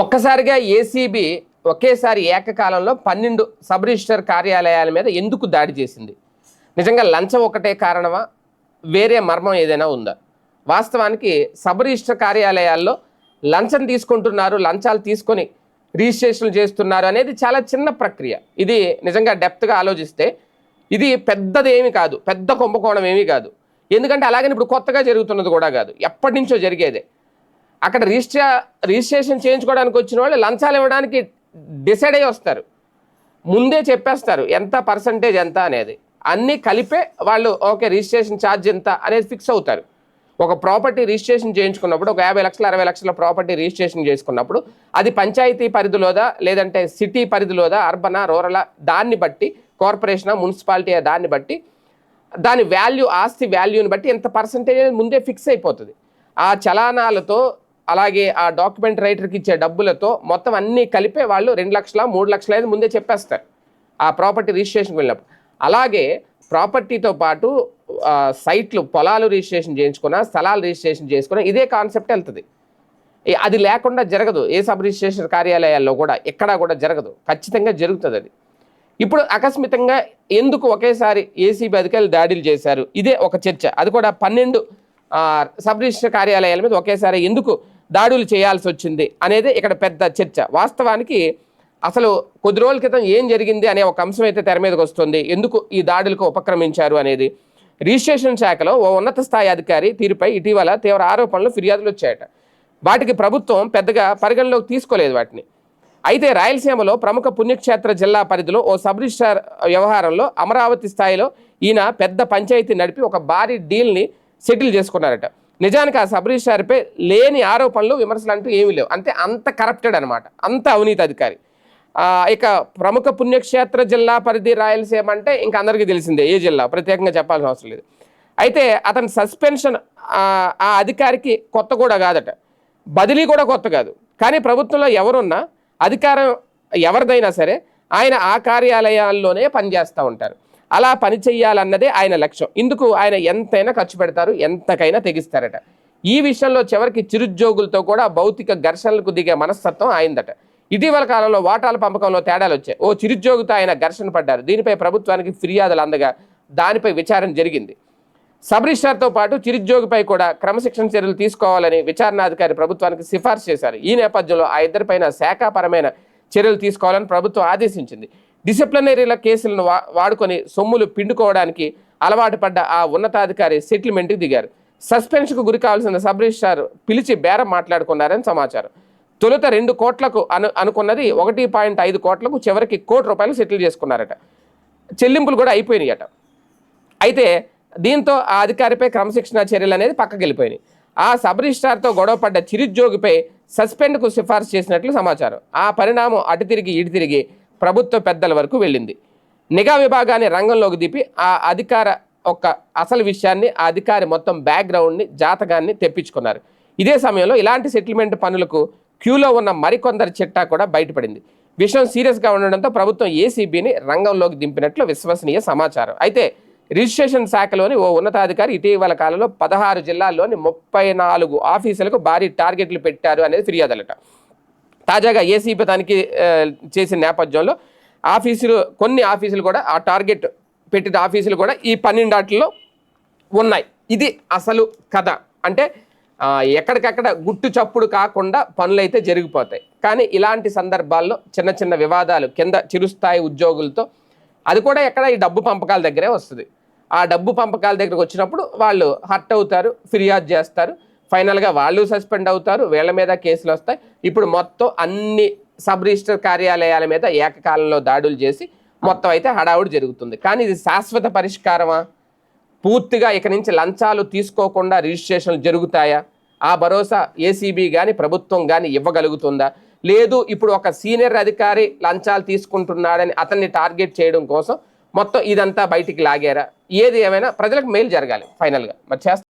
ఒక్కసారిగా ఏసీబీ ఒకేసారి ఏకకాలంలో పన్నెండు సబ్ రిజిస్టర్ కార్యాలయాల మీద ఎందుకు దాడి చేసింది? నిజంగా లంచం ఒకటే కారణమా? వేరే మర్మం ఏదైనా ఉందా? వాస్తవానికి సబ్ రిజిస్టర్ కార్యాలయాల్లో లంచం తీసుకుంటున్నారు లంచాలు తీసుకొని రిజిస్ట్రేషన్లు చేస్తున్నారు అనేది చాలా చిన్న ప్రక్రియ. ఇది నిజంగా డెప్త్గా ఆలోచిస్తే ఇది పెద్దది కాదు. పెద్ద కుంభకోణం ఏమీ కాదు. ఎందుకంటే అలాగని ఇప్పుడు కొత్తగా జరుగుతున్నది కూడా కాదు. ఎప్పటి నుంచో జరిగేదే. అక్కడ రిజిస్ట్రా రిజిస్ట్రేషన్ చేయించుకోవడానికి వచ్చిన వాళ్ళు లంచాలు ఇవ్వడానికి డిసైడ్ అయ్యి వస్తారు. ముందే చెప్పేస్తారు ఎంత పర్సంటేజ్ ఎంత అనేది. అన్నీ కలిపే వాళ్ళు ఓకే రిజిస్ట్రేషన్ ఛార్జ్ ఎంత అనేది ఫిక్స్ అవుతారు. ఒక ప్రాపర్టీ రిజిస్ట్రేషన్ చేయించుకున్నప్పుడు ఒక యాభై లక్షల అరవై లక్షల ప్రాపర్టీ రిజిస్ట్రేషన్ చేసుకున్నప్పుడు అది పంచాయతీ పరిధిలోదా లేదంటే సిటీ పరిధిలోదా అర్బనా రూరలా దాన్ని బట్టి కార్పొరేషనా మున్సిపాలిటీ దాన్ని బట్టి దాని వాల్యూ ఆస్తి వాల్యూని బట్టి ఎంత పర్సంటేజ్ అనేది ముందే ఫిక్స్ అయిపోతుంది. ఆ చలానాలతో అలాగే ఆ డాక్యుమెంట్ రైటర్కి ఇచ్చే డబ్బులతో మొత్తం అన్నీ కలిపే వాళ్ళు రెండు లక్షల మూడు లక్షల అయితే ముందే చెప్పేస్తారు ఆ ప్రాపర్టీ రిజిస్ట్రేషన్కి వెళ్ళినప్పుడు. అలాగే ప్రాపర్టీతో పాటు సైట్లు పొలాలు రిజిస్ట్రేషన్ చేయించుకున్నా స్థలాలు రిజిస్ట్రేషన్ చేసుకున్నా ఇదే కాన్సెప్ట్ వెళ్తుంది. అది లేకుండా జరగదు. ఏ సబ్ రిజిస్ట్రేషన్ కార్యాలయాల్లో కూడా ఎక్కడా కూడా జరగదు. ఖచ్చితంగా జరుగుతుంది అది. ఇప్పుడు అకస్మితంగా ఎందుకు ఒకేసారి ఏసీబీ అధికారులు దాడులు చేశారు? ఇదే ఒక చర్చ. అది కూడా పన్నెండు సబ్ రిజిస్టర్ కార్యాలయాల మీద ఒకేసారి ఎందుకు దాడులు చేయాల్సి వచ్చింది అనేది ఇక్కడ పెద్ద చర్చ. వాస్తవానికి అసలు కొద్ది రోజుల క్రితం ఏం జరిగింది అనే ఒక అంశం అయితే తెర మీదకి వస్తుంది. ఎందుకు ఈ దాడులకు ఉపక్రమించారు అనేది. రిజిస్ట్రేషన్ శాఖలో ఓ ఉన్నత స్థాయి అధికారి తీరుపై ఇటీవల తీవ్ర ఆరోపణలు ఫిర్యాదులు వచ్చాయట. వాటికి ప్రభుత్వం పెద్దగా పరిగణలోకి తీసుకోలేదు వాటిని. అయితే రాయలసీమలో ప్రముఖ పుణ్యక్షేత్ర జిల్లా పరిధిలో ఓ సబ్ రిజిస్ట్రార్ వ్యవహారంలో అమరావతి స్థాయిలో ఈయన పెద్ద పంచాయతీ నడిపి ఒక భారీ డీల్ని సెటిల్ చేసుకున్నారట. నిజానికి ఆ సబరీష్ రిజిస్ట్రార్పై లేని ఆరోపణలు విమర్శలు అంటూ ఏమీ లేవు. అంతే అంత కరప్టెడ్ అనమాట అంత అవినీతి అధికారి. ఇక ప్రముఖ పుణ్యక్షేత్ర జిల్లా పరిధి రాయలసీమ అంటే ఇంకా అందరికీ తెలిసిందే ఏ జిల్లా ప్రత్యేకంగా చెప్పాల్సిన అవసరం లేదు. అయితే అతని సస్పెన్షన్ ఆ ఆ అధికారికి కొత్త కూడా కాదట. బదిలీ కూడా కొత్త కాదు. కానీ ప్రభుత్వంలో ఎవరున్నా అధికారం ఎవరిదైనా సరే ఆయన ఆ కార్యాలయాల్లోనే పనిచేస్తూ ఉంటారు. అలా పని చేయాలన్నదే ఆయన లక్ష్యం. ఇందుకు ఆయన ఎంతైనా ఖర్చు పెడతారు ఎంతకైనా తెగిస్తారట. ఈ విషయంలో చివరికి చిరుద్యోగులతో కూడా భౌతిక ఘర్షణలకు దిగే మనస్తత్వం ఆయిందట ఇటీవల కాలంలో వాటాల పంపకంలో తేడాలు వచ్చాయి. ఓ చిరుద్యోగితో ఆయన ఘర్షణ పడ్డారు. దీనిపై ప్రభుత్వానికి ఫిర్యాదులు అందగా దానిపై విచారణ జరిగింది. సబ్ రిజిస్ట్రార్తో పాటు చిరుద్యోగిపై కూడా క్రమశిక్షణ చర్యలు తీసుకోవాలని విచారణాధికారి ప్రభుత్వానికి సిఫార్సు చేశారు. ఈ నేపథ్యంలో ఆ ఇద్దరిపైన శాఖాపరమైన చర్యలు తీసుకోవాలని ప్రభుత్వం ఆదేశించింది. డిసిప్లినరీల కేసులను వా వాడుకొని సొమ్ములు పిండుకోవడానికి అలవాటు పడ్డ ఆ ఉన్నతాధికారి సెటిల్మెంట్కి దిగారు. సస్పెన్షన్కు గురి కావాల్సిన సబ్ రిజిస్ట్రార్ పిలిచి బేరం మాట్లాడుకున్నారని సమాచారం. తొలుత రెండు కోట్లకు అను అనుకున్నది ఒకటి పాయింట్ ఐదు కోట్లకు చివరికి కోటి రూపాయలు సెటిల్ చేసుకున్నారట. చెల్లింపులు కూడా అయిపోయినాయట. అయితే దీంతో ఆ అధికారిపై క్రమశిక్షణ చర్యలు అనేది పక్కకి వెళ్ళిపోయినాయి. ఆ సబ్ రిజిస్ట్రార్తో గొడవపడ్డ చిరుద్యోగిపై సస్పెండ్కు సిఫార్సు చేసినట్లు సమాచారం. ఆ పరిణామం అటు తిరిగి ఇటు తిరిగి ప్రభుత్వ పెద్దల వరకు వెళ్ళింది. నిఘా విభాగాన్ని రంగంలోకి దిపి ఆ అధికార ఒక అసలు విషయాన్ని ఆ అధికారి మొత్తం బ్యాక్గ్రౌండ్ని జాతకాన్ని తెప్పించుకున్నారు. ఇదే సమయంలో ఇలాంటి సెటిల్మెంట్ పనులకు క్యూలో ఉన్న మరికొందరి చిట్టా కూడా బయటపడింది. విషయం సీరియస్గా ఉండడంతో ప్రభుత్వం ఏసీబీని రంగంలోకి దింపినట్లు విశ్వసనీయ సమాచారం. అయితే రిజిస్ట్రేషన్ శాఖలోని ఓ ఉన్నతాధికారి ఇటీవల కాలంలో పదహారు జిల్లాల్లోని ముప్పై నాలుగు ఆఫీసులకు భారీ టార్గెట్లు పెట్టారు అనేది ఫిర్యాదులట. తాజాగా ఏసీపీ తనిఖీ చేసిన నేపథ్యంలో ఆఫీసులు కొన్ని ఆఫీసులు కూడా ఆ టార్గెట్ పెట్టిన ఆఫీసులు కూడా ఈ పన్నెండాటిలో ఉన్నాయి. ఇది అసలు కథ. అంటే ఎక్కడికక్కడ గుట్టు చప్పుడు కాకుండా పనులైతే జరిగిపోతాయి. కానీ ఇలాంటి సందర్భాల్లో చిన్న చిన్న వివాదాలు కింద చిరుస్థాయి ఉద్యోగులతో అది కూడా ఎక్కడ ఈ డబ్బు పంపకాల దగ్గరే వస్తుంది. ఆ డబ్బు పంపకాల దగ్గరకు వచ్చినప్పుడు వాళ్ళు హర్ట్ అవుతారు ఫిర్యాదు చేస్తారు. ఫైనల్గా వాళ్ళు సస్పెండ్ అవుతారు వీళ్ళ మీద కేసులు వస్తాయి. ఇప్పుడు మొత్తం అన్ని సబ్ రిజిస్టర్ కార్యాలయాల మీద ఏకకాలంలో దాడులు చేసి మొత్తం అయితే హడావుడి జరుగుతుంది. కానీ ఇది శాశ్వత పరిష్కారమా? పూర్తిగా ఇక నుంచి లంచాలు తీసుకోకుండా రిజిస్ట్రేషన్లు జరుగుతాయా? ఆ భరోసా ఏసీబీ కానీ ప్రభుత్వం కానీ ఇవ్వగలుగుతుందా? లేదు ఇప్పుడు ఒక సీనియర్ అధికారి లంచాలు తీసుకుంటున్నాడని అతన్ని టార్గెట్ చేయడం కోసం మొత్తం ఇదంతా బయటికి లాగారా? ఏది ఏమైనా ప్రజలకు మేలు జరగాలి ఫైనల్గా. మరి చేస్తా